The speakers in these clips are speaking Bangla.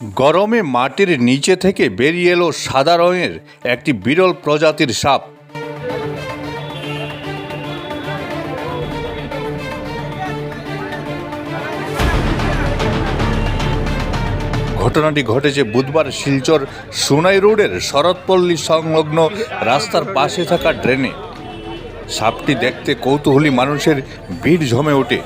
গরমে মাটির নিচে থেকে বেরিয়ে এলো সাদা রঙের একটি বিরল প্রজাতির সাপ। ঘটনাটি ঘটেছে বুধবার শিলচর সুনাই রোডের শরৎপল্লী সংলগ্ন রাস্তার পাশে থাকা ড্রেনে। সাপটি দেখতে কৌতূহলী মানুষের ভিড় জমে ওঠে।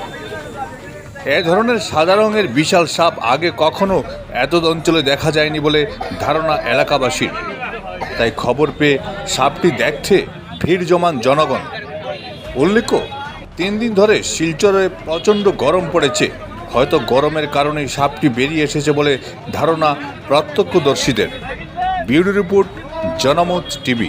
এ ধরনের সাদা রঙের বিশাল সাপ আগে কখনো এত অঞ্চলে দেখা যায়নি বলে ধারণা এলাকাবাসীর। তাই খবর পেয়ে সাপটি দেখতে ভিড় জমান জনগণ। উল্লেখ্য, তিন দিন ধরে শিলচরে প্রচণ্ড গরম পড়েছে। হয়তো গরমের কারণে সাপটি বেরিয়ে এসেছে বলে ধারণা প্রত্যক্ষদর্শীদের। Beauty report Janamat TV.